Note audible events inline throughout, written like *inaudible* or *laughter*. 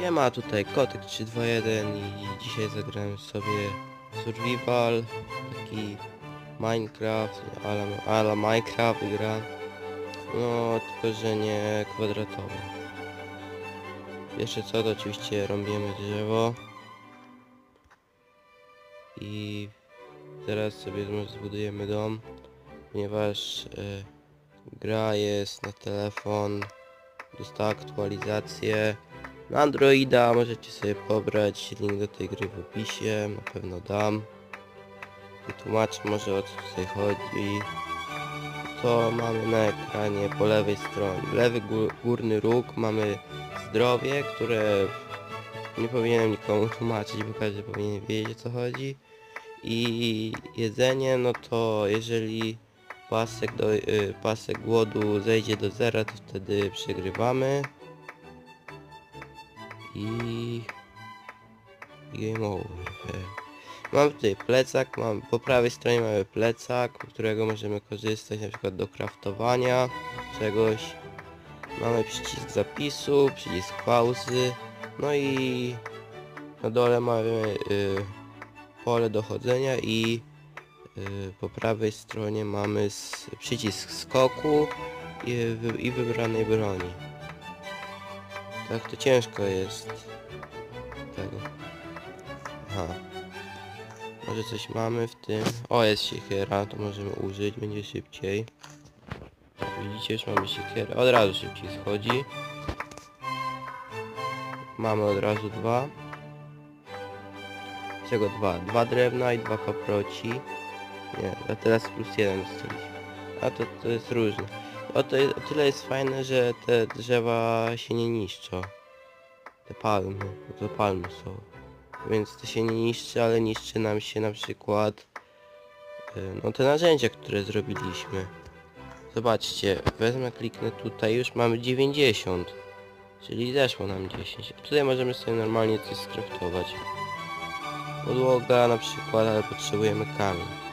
Nie ma tutaj Kotek 321 i dzisiaj zagrałem sobie Survival, taki Minecraft, ala, ala Minecraft gra. No, tylko że nie kwadratowy. Jeszcze co, to oczywiście rąbiemy drzewo. I teraz sobie zbudujemy dom, ponieważ e, gra jest na telefon, dostała aktualizację. Androida możecie sobie pobrać, link do tej gry w opisie, na pewno dam. Wytłumaczę może o co tutaj chodzi. To mamy na ekranie po lewej stronie, lewy gó- górny róg mamy zdrowie, które nie powinienem nikomu tłumaczyć, bo każdy powinien wiedzieć o co chodzi. I jedzenie, no to jeżeli pasek, do, y, pasek głodu zejdzie do zera, to wtedy przegrywamy. I... Game over. Mam tutaj plecak, mam po prawej stronie mamy plecak, którego możemy korzystać na przykład do craftowania czegoś. Mamy przycisk zapisu, przycisk pauzy, no i na dole mamy y, pole dochodzenia i y, po prawej stronie mamy przycisk skoku i, i wybranej broni. Tak to ciężko jest tego. Aha. Może coś mamy w tym. O, jest siekiera, to możemy użyć, będzie szybciej. Widzicie, już mamy siekierę. Od razu szybciej schodzi. Mamy od razu dwa. Czego dwa? Dwa drewna i dwa paproci. Nie, a teraz plus jeden dostaliśmy. A to, to jest różne. O, to o tyle jest fajne, że te drzewa się nie niszczą. Te palmy, bo to palmy są. Więc to się nie niszczy, ale niszczy nam się na przykład y, no te narzędzia, które zrobiliśmy. Zobaczcie, wezmę, kliknę tutaj, już mamy 90. Czyli zeszło nam 10. Tutaj możemy sobie normalnie coś skraftować. Podłoga na przykład, ale potrzebujemy kamień.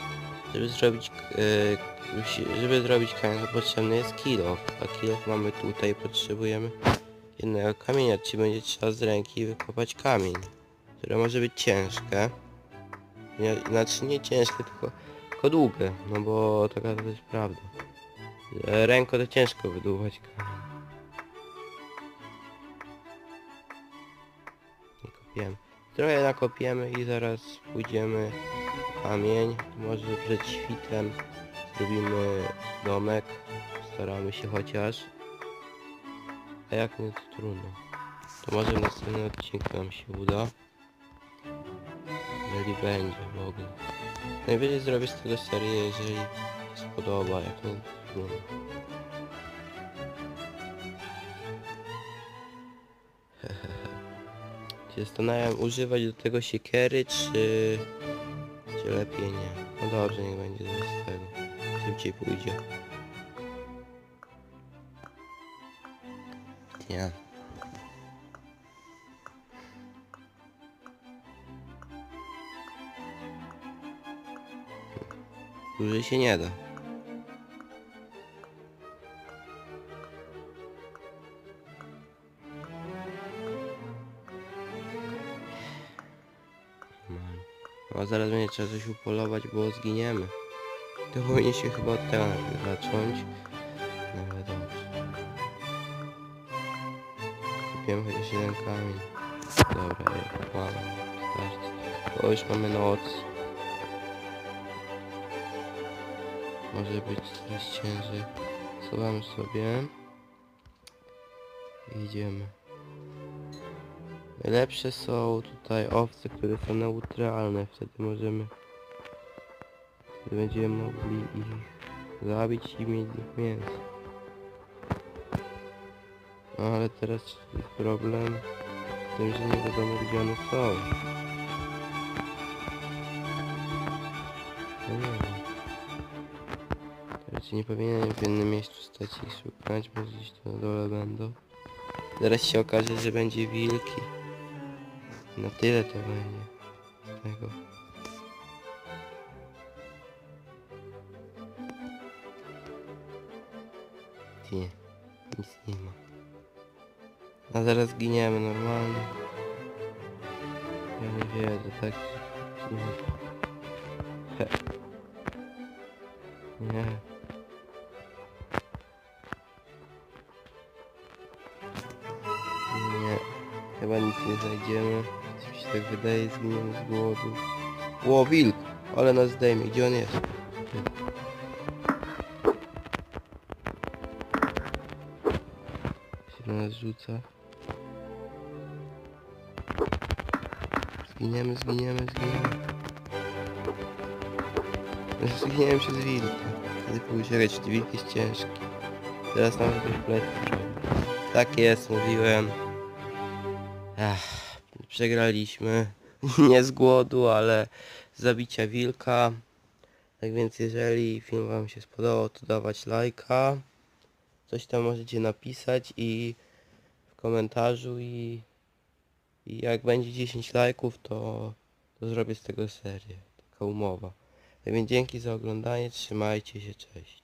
Żeby zrobić, y, musi- żeby zrobić kamień, potrzebny jest kilo. A kilo mamy tutaj, potrzebujemy jednego kamienia, czyli będzie trzeba z ręki wykopać kamień które może być ciężkie. Nie, znaczy nie ciężkie, tylko, tylko długie, no bo taka to jest prawda. Ręką to ciężko wydłuwać kamień. Nie kopiemy. Trochę nakopiemy i zaraz pójdziemy kamień. Może przed świtem zrobimy domek. Staramy się chociaż. A jak nie to trudno. To może w następnym odcinku nam się uda. Jeżeli będzie ogóle. Najwyżej zrobię z tego serię, jeżeli spodoba, jak nie trudno. Się *laughs* zastanawiam używać do tego siekiery, czy... czy lepiej nie. No dobrze, niech będzie z tego. Szybciej pójdzie. Nie. Dłużej się nie da. A zaraz będzie trzeba coś upolować, bo zginiemy. To powinien się chyba od tego zacząć. No dobrze. Kupiłem chociaż jeden kamień. Dobra, ja. Starczy. O, już mamy noc. Może być coraz ciężej. Schowamy sobie. I idziemy. Najlepsze są tutaj owce, które są neutralne. Wtedy możemy... Wtedy będziemy mogli ich zabić i mieć z nich mięso. No ale teraz jest problem z tym, że nie wiadomo gdzie one są. No nie wiem. Nie powinienem w jednym miejscu stać i szukać, bo gdzieś tu na dole będą. Zaraz się okaże, że będzie wilki. Tego. Ty, nic nie ma. A zaraz giniemy normalnie. Ja nie wierzę, tak? Nie. He. Nie. Nie. Chyba nic nie znajdziemy. Mi się tak wydaje, zginiemy z głodu. Ło, wilk! Ale nas zdejmie. Gdzie on jest? Się na nas rzuca. Zginiemy, zginiemy, zginiemy. Zginiemy przez wilka. Wtedy pójdziesz, czy wilk jest ciężki. Teraz nam jakoś zrobi. Tak jest, mówiłem. Ech, przegraliśmy. *laughs* Nie z głodu, ale z zabicia wilka. Tak więc jeżeli film wam się spodobał, to dawać lajka. Coś tam możecie napisać i w komentarzu i, i jak będzie 10 lajków, to, to zrobię z tego serię. Taka umowa. Tak więc dzięki za oglądanie, trzymajcie się, cześć.